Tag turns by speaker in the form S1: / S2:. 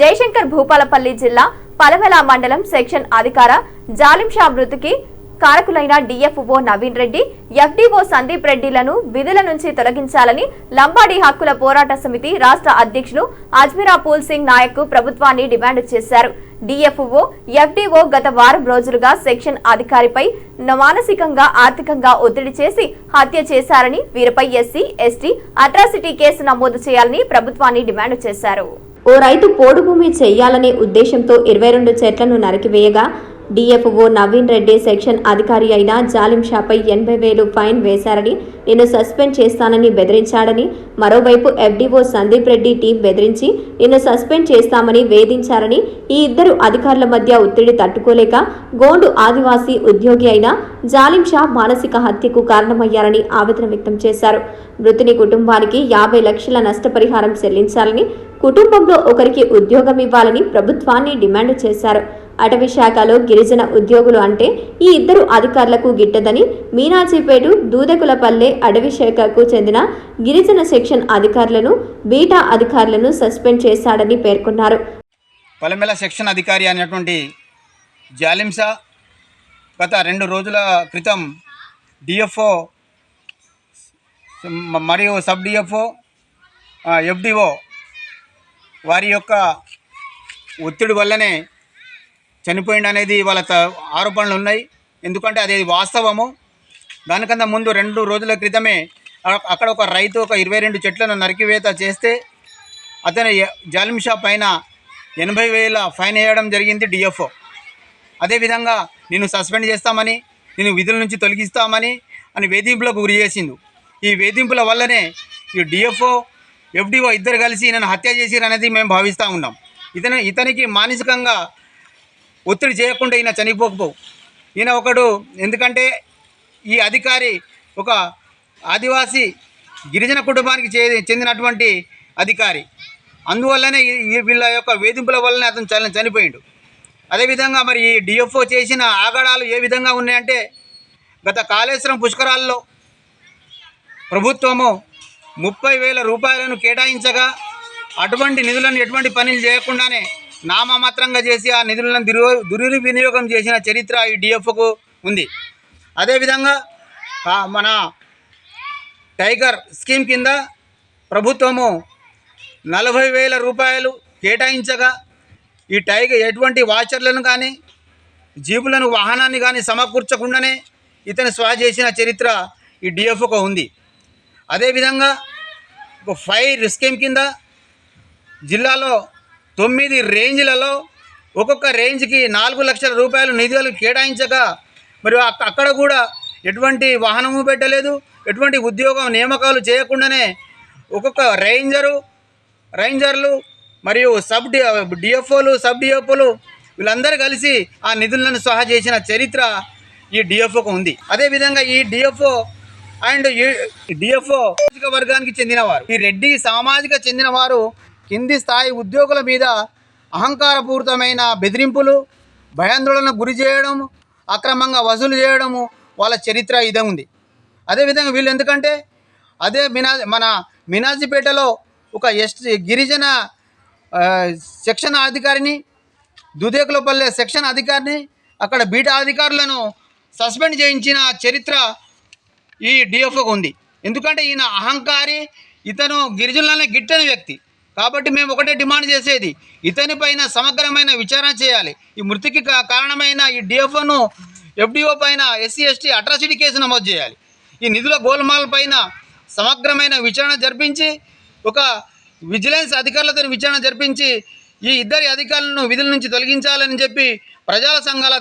S1: జయశంకర్ భూపాలపల్లి జిల్లా పలవెల మండలం సెక్షన్ అధికార జాలిం షా మృతికి కారకులైన డిఎఫ్ఓ నవీన్ రెడ్డి ఎఫ్డీఓ సందీప్ రెడ్డిలను విధుల నుంచి తొలగించాలని లంబాడీ హక్కుల పోరాట సమితి రాష్ట్ర అధ్యక్షులు అజ్మీరా పూల్ సింగ్ నాయక్ ప్రభుత్వాన్ని డిమాండ్ చేశారు. డిఎఫ్ఓ ఎఫ్డీఓ గత వారం రోజులుగా సెక్షన్ అధికారిపై మానసికంగా ఆర్థికంగా ఒత్తిడి చేసి హత్య చేశారని వీరిపై ఎస్సీ ఎస్టీ అట్రాసిటీ కేసు నమోదు చేయాలని ప్రభుత్వాన్ని డిమాండ్ చేశారు.
S2: ఓ రైతు పోడు భూమి చేయాలనే ఉద్దేశంతో ఇరవై రెండు చెట్లను నరికివేయగా డిఎఫ్ఓ నవీన్ రెడ్డి సెక్షన్ అధికారి అయిన జాలిం షాపై ఎనభై వేలు ఫైన్ వేశారని నిన్ను సస్పెండ్ చేస్తానని బెదిరించాడని మరోవైపు ఎఫ్డీఓ సందీప్ రెడ్డి టీం బెదిరించి నిన్ను సస్పెండ్ చేస్తామని వేధించారని ఈ ఇద్దరు అధికారుల మధ్య ఒత్తిడి తట్టుకోలేక గోండు ఆదివాసీ ఉద్యోగి అయిన జాలిం షా మానసిక హత్యకు కారణమయ్యారని ఆవేదన వ్యక్తం చేశారు. మృతుని కుటుంబానికి యాభై లక్షల నష్టపరిహారం చెల్లించాలని కుటుంబంలో ఒకరికి ఉద్యోగం ఇవ్వాలని ప్రభుత్వాన్ని డిమాండ్ చేశారు. అటవీ శాఖలో గిరిజన ఉద్యోగులు అంటే ఈ ఇద్దరు అధికారులకు గిట్టదని మీనాచిపేటు దూదకులపల్లె అటవీ శాఖకు చెందిన గిరిజన సెక్షన్ అధికారులను బీటా అధికారులను సస్పెండ్ చేశాడని పేర్కొన్నారు.
S3: పలమెల సెక్షన్ అధికారి అయినటువంటి జాలింసా గత రెండు రోజుల క్రితం డిఎఫ్ఓ మరియు సబ్ డిఎఫ్ఓ ఎఫ్డిఓ వారి యొక్క ఒత్తిడి వల్లనే చనిపోయింది అనేది వాళ్ళ త- ఆరోపణలు ఉన్నాయి. ఎందుకంటే అది వాస్తవము. దానికన్నా ముందు రెండు రోజుల క్రితమే అక్కడ ఒక రైతు ఒక ఇరవై రెండు చెట్లను నరికివేత చేస్తే అతను ఎ- జాలిం షా పైన ఎనభై వేల ఫైన్ వేయడం జరిగింది డిఎఫ్ఓ. అదేవిధంగా నేను సస్పెండ్ చేస్తామని నేను విధుల నుంచి తొలగిస్తామని అని వేధింపులకు గురి చేసిండు. ఈ వేధింపుల వల్లనే ఈ డిఎఫ్ఓ ఎఫ్డిఓ ఇద్దరు కలిసి నన్ను హత్య చేసిరనేది మేము భావిస్తూ ఉన్నాం. ఇతను ఇతనికి మానసికంగా ఒత్తిడి చేయకుండా ఈయన చనిపోకపోవు. ఈయన ఒకడు ఎందుకంటే ఈ అధికారి ఒక ఆదివాసీ గిరిజన కుటుంబానికి చెందినటువంటి అధికారి. అందువల్లనే ఈ- వీళ్ళ యొక్క వేధింపుల వల్లనే అతను చని చనిపోయిండు. అదేవిధంగా మరి ఈ డిఎఫ్ఓ చేసిన ఆగడాలు ఏ విధంగా ఉన్నాయంటే గత కాళేశ్వరం పుష్కరాల్లో ప్రభుత్వము ముప్పై వేల రూపాయలను కేటాయించగా అటువంటి నిధులను ఎటువంటి పనులు చేయకుండానే నామమాత్రంగా చేసి ఆ నిధులను దుర్వి దుర్వినియోగం చేసిన చరిత్ర ఈ డిఎఫ్ఓకు ఉంది. అదేవిధంగా మన టైగర్ స్కీమ్ కింద ప్రభుత్వము నలభై వేల రూపాయలు కేటాయించగా ఈ టైగర్ ఎటువంటి వాచర్లను కానీ జీబులను వాహనాన్ని కానీ సమకూర్చకుండానే ఇతను స్వా చేసిన చరిత్ర ఈ డిఎఫ్ఓకు ఉంది. అదేవిధంగా ఒక ఫైర్ స్కీమ్ కింద జిల్లాలో తొమ్మిది రేంజ్లలో ఒక్కొక్క రేంజ్కి నాలుగు లక్షల రూపాయలు నిధులు కేటాయించగా మరి అక్కడ కూడా ఎటువంటి వాహనము పెట్టలేదు ఎటువంటి ఉద్యోగం నియామకాలు చేయకుండానే ఒక్కొక్క రేంజరు రేంజర్లు మరియు సబ్ డి డిఎఫ్ఓలు సబ్ డిఎఫ్ఓలు వీళ్ళందరూ కలిసి ఆ నిధులను సహా చేసిన చరిత్ర ఈ డిఎఫ్ఓకు ఉంది. అదేవిధంగా ఈ డిఎఫ్ఓ అండ్ ఈ డిఎఫ్ఓ వర్గానికి చెందినవారు. ఈ రెడ్డి సామాజిక చెందినవారు కింది స్థాయి ఉద్యోగుల మీద అహంకారపూరితమైన బెదిరింపులు భయాందోళనకు గురి చేయడం అక్రమంగా వసూలు చేయడము వాళ్ళ చరిత్ర ఇదే ఉంది. అదేవిధంగా వీళ్ళు ఎందుకంటే అదే మినా మన మినాజీపేటలో ఒక ఎస్ గిరిజన సెక్షన్ అధికారిని దుదేకులపల్లె సెక్షన్ అధికారిని అక్కడ బీటా అధికారులను సస్పెండ్ చేయించిన చరిత్ర ఈ డిఎఫ్ఓకు ఉంది. ఎందుకంటే ఈయన అహంకారి ఇతను గిరిజనులనే గిట్టని వ్యక్తి. కాబట్టి మేము ఒకటే డిమాండ్ చేసేది ఇతని పైన సమగ్రమైన విచారణ చేయాలి. ఈ మృతికి కారణమైన ఈ డిఎఫ్ఓను ఎఫ్డిఓ పైన ఎస్సీ ఎస్టీ అట్రాసిటీ కేసు నమోదు చేయాలి. ఈ నిధుల గోల్మాల్ పైన సమగ్రమైన విచారణ జరిపించి ఒక విజిలెన్స్ అధికారులతో విచారణ జరిపించి ఈ ఇద్దరి అధికారులను విధుల నుంచి తొలగించాలని చెప్పి ప్రజా సంఘాల